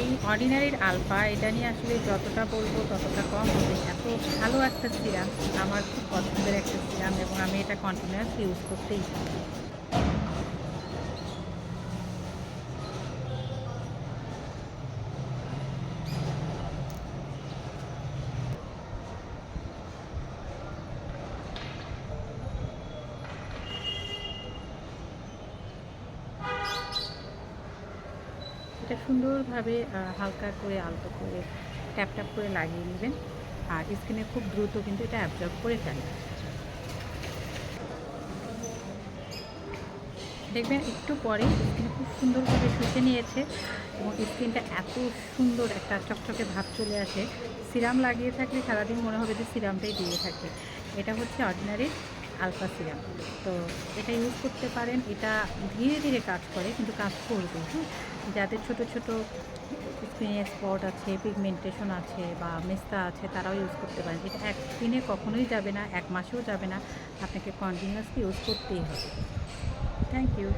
এই অর্ডিনারির আলফা, এটা নিয়ে আসলে যতটা বলব ততটা কম হবে। এত ভালো একটা সিরাম আমার খুব পছন্দের একটা সিরাম এবং আমি এটা কন্টিনিউয়াস ইউজ করতেই থাকি। এটা সুন্দরভাবে হালকা করে, আলতো করে ট্যাপ ট্যাপ করে লাগিয়ে নেবেন। আর স্কিনে খুব দ্রুত কিন্তু এটা অ্যাবজর্ব করে ফেলে দেখবেন একটু পরে স্কিনে খুব সুন্দরভাবে শুষে নিয়েছে এবং স্কিনটা এত সুন্দর একটা চকচকে ভাব চলে আসে। সিরাম লাগিয়ে থাকলে সারাদিন মনে হবে যে সিরামটাই দিয়ে থাকে। এটা হচ্ছে অর্ডিনারি আলফা সিরাম। তো এটা ইউজ করতে পারেন, এটা ধীরে ধীরে কাজ করে, কিন্তু কাজ করবে হ্যাঁ? যাদের ছোট ছোট স্কিনে স্পট আছে পিগমেন্টেশন আছে বা মেস্তা আছে, তারাও ইউজ করতে পারেন। এটা একদিনে কখনোই যাবে না, এক মাসেও যাবে না। আপনাকে কন্টিনিউয়াসলি ইউজ করতেই হবে। Thank you